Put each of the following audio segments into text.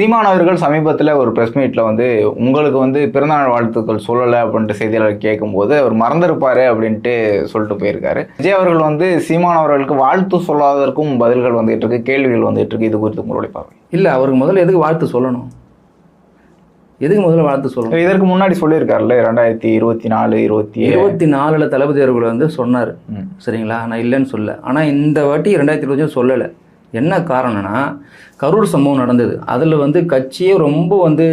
சீமான் அவர்கள் சமீபத்தில் ஒரு ப்ரெஸ் மீட்டில் வந்து உங்களுக்கு வந்து பிறந்தநாள் வாழ்த்துக்கள் சொல்லலை அப்படின்ட்டு செய்தியாளர் கேட்கும்போது அவர் மறந்திருப்பாரு அப்படின்ட்டு சொல்லிட்டு போயிருக்காரு. விஜய் அவர்கள் வந்து சீமான் அவர்களுக்கு வாழ்த்து சொல்லாததற்கும் பதில்கள் வந்துட்டு இருக்கு கேள்விகள் வந்துட்டு இருக்கு. இது குறித்து உங்களுடைய பார்வை? இல்லை அவருக்கு முதல்ல எதுக்கு வாழ்த்து சொல்லணும்? எதுக்கு முதல்ல வாழ்த்து சொல்லணும்? இதற்கு முன்னாடி சொல்லியிருக்காருல்ல ரெண்டாயிரத்தி இருபத்தி நாலு இருபத்தி இருபத்தி நாலில் தளபதி அவர்கள் வந்து சொன்னார். சரிங்களா? நான் இல்லைன்னு சொல்ல ஆனால் இந்த வாட்டி ரெண்டாயிரத்தி இருபத்தஞ்சு சொல்லலை. என்ன காரணம்னா கரூர் சம்பவம் நடந்தது. அதில் வந்து கட்சியே ரொம்ப வந்து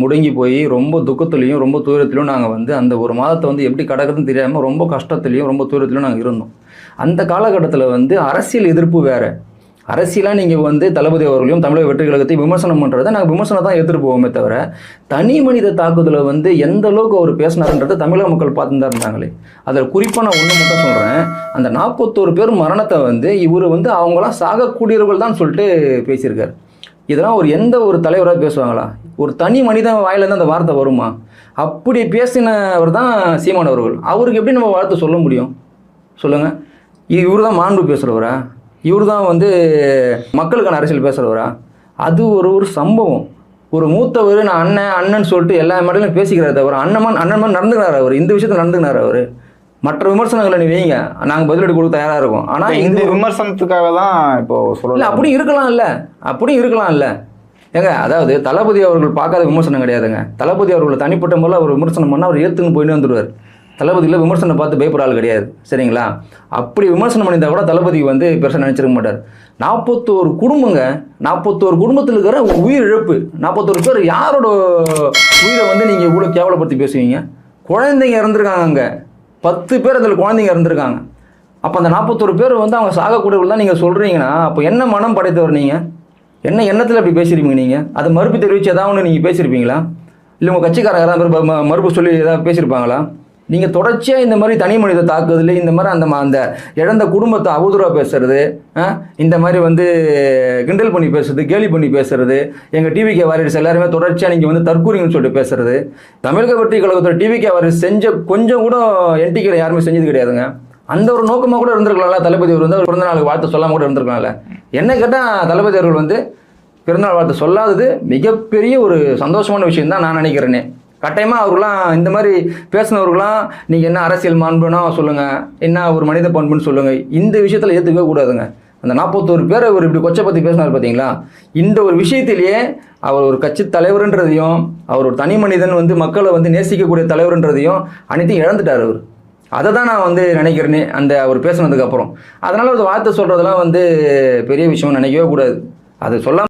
முடங்கி போய் ரொம்ப துக்கத்துலேயும் ரொம்ப தூரத்துலேயும் நாங்கள் வந்து அந்த ஒரு மாதத்தை வந்து எப்படி கடக்குதுன்னு தெரியாமல் ரொம்ப கஷ்டத்துலேயும் ரொம்ப தூரத்துலேயும் நாங்கள் இருந்தோம். அந்த காலகட்டத்தில் வந்து அரசியல் எதிர்ப்பு வேறு. அரசியலாக நீங்கள் வந்து தளபதி அவர்களையும் தமிழக வெற்றி கழகத்தையும் விமர்சனம் பண்ணுறதை நாங்கள் விமர்சனம் தான் எடுத்துகிட்டு போவோமே தவிர தனி மனித தாக்குதலை வந்து எந்த அளவுக்கு அவர் பேசினாருன்றதை தமிழக மக்கள் பார்த்து தான் இருந்தாங்களே. அதில் குறிப்பாக நான் ஒன்று மட்டும் சொல்கிறேன் அந்த நாற்பத்தோரு பேர் மரணத்தை வந்து இவர் வந்து அவங்களாம் சாகக்கூடியவர்கள் தான் சொல்லிட்டு பேசியிருக்காரு. இதெல்லாம் ஒரு எந்த ஒரு தலைவராக பேசுவாங்களா? ஒரு தனி மனிதன் வாயிலேருந்து அந்த வார்த்தை வருமா? அப்படி பேசினவர் தான் சீமான் அவர்கள். அவருக்கு எப்படி நம்ம வாழ்த்து சொல்ல முடியும்? சொல்லுங்கள் இவர் தான் மாண்பு பேசுகிறவரா இவர் தான் வந்து மக்களுக்கான அரசியல் பேசுகிறவரா அது ஒரு ஒரு சம்பவம். ஒரு மூத்தவர் நான் அண்ணன் அண்ணன் சொல்லிட்டு எல்லா மேடையிலும் பேசிக்கிறார் தவிர அண்ணன் அண்ணன் மாதிரி நடந்துக்கிறார் அவர். இந்த விஷயத்தில் நடந்துக்கிறார் அவர். மற்ற விமர்சனங்களை நீ வைங்க. நாங்கள் பதிலடி கொடுக்க தயாராக இருக்கோம். ஆனால் இந்த விமர்சனத்துக்காக தான் இப்போ சொல்லல அப்படி இருக்கலாம் இல்லை. அப்படி இருக்கலாம் இல்லை. ஏங்க அதாவது தளபதி அவர்கள் பார்க்காத விமர்சனம் கிடையாதுங்க. தளபதி அவர்களை தனிப்பட்ட முறையில் அவர் விமர்சனம் பண்ணால் அவர் ஏற்றுன்னு போயிட்டு வந்துடுவார். தளபதியில் விமர்சனம் பார்த்து பயப்படுற ஆள் கிடையாது. சரிங்களா? அப்படி விமர்சனம் பண்ணியிருந்தா கூட தளபதி வந்து பெருசாக நினச்சிருக்க மாட்டார். நாற்பத்தோரு குடும்பங்க நாற்பத்தோரு குடும்பத்தில் இருக்கிற உயிர் இழப்பு நாற்பத்தோரு பேர் யாரோட உயிரை வந்து நீங்கள் இவ்வளோ கேவலப்படுத்தி பேசுவீங்க? குழந்தைங்க இறந்துருக்காங்க அங்கே பத்து பேர் அதில் குழந்தைங்க இறந்துருக்காங்க. அப்போ அந்த நாற்பத்தோரு பேர் வந்து அவங்க சாகக்கூடியவர்கள் தான் நீங்கள் சொல்கிறீங்கன்னா அப்போ என்ன மனம் படைத்தவர் நீங்கள் என்ன எண்ணத்தில் அப்படி பேசியிருப்பீங்க நீங்கள் அதை மறுப்பு தெரிவித்து ஏதாவது ஒன்று நீங்கள் பேசியிருப்பீங்களா? இல்லை உங்கள் கட்சிக்காரங்க யாராவது ம- மறுப்பு சொல்லி ஏதாவது பேசியிருப்பாங்களா? நீங்கள் தொடர்ச்சியாக இந்த மாதிரி தனி மனித தாக்குதல் இந்த மாதிரி அந்த அந்த இழந்த குடும்பத்தை அவதூறாக பேசுறது இந்த மாதிரி வந்து கிண்டல் பண்ணி பேசுறது கேலி பண்ணி பேசுறது எங்கள் டிவிகே வாரியர்ஸ் எல்லாருமே தொடர்ச்சியாக நீங்கள் வந்து தற்கூறிங்கன்னு சொல்லிட்டு பேசுறது. தமிழக வெற்றி கழகத்தோட டிவிகே வாரியர்ஸ் செஞ்ச கொஞ்சம் கூட என்டிக்கிற யாருமே செஞ்சது கிடையாதுங்க. அந்த ஒரு நோக்கமாக கூட இருந்திருக்கலாம்ல தளபதி அவர் வந்து பிறந்த நாளுக்கு வாழ்த்து சொல்லாமல் கூட இருந்திருக்கலாம்ல. என்ன கேட்டால் தளபதி அவர்கள் வந்து பிறந்தநாள் வாழ்த்து சொல்லாதது மிகப்பெரிய ஒரு சந்தோஷமான விஷயம் தான் நான் நினைக்கிறேனே. கட்டாயமாக அவர்களாம் இந்த மாதிரி பேசினவர்களாம் நீங்கள் என்ன அரசியல் மாண்புனா சொல்லுங்கள் என்ன ஒரு மனித பண்புன்னு சொல்லுங்கள் இந்த விஷயத்தில் ஏற்றுக்கவே கூடாதுங்க. அந்த நாற்பத்தோரு பேர் அவர் இப்படி கொச்சை பற்றி பேசினார் பார்த்தீங்களா இந்த ஒரு விஷயத்திலேயே அவர் ஒரு கட்சி தலைவர்ன்றதையும் அவர் ஒரு தனி மனிதன் வந்து மக்களை வந்து நேசிக்கக்கூடிய தலைவர்ன்றதையும் அனைத்தையும் இழந்துட்டார் அவர். அதை தான் நான் வந்து நினைக்கிறேனே அந்த அவர் பேசினதுக்கப்புறம் அதனால் ஒரு வார்த்தை சொல்கிறதெல்லாம் வந்து பெரிய விஷயம் நினைக்கவே கூடாது. அது சொல்லாம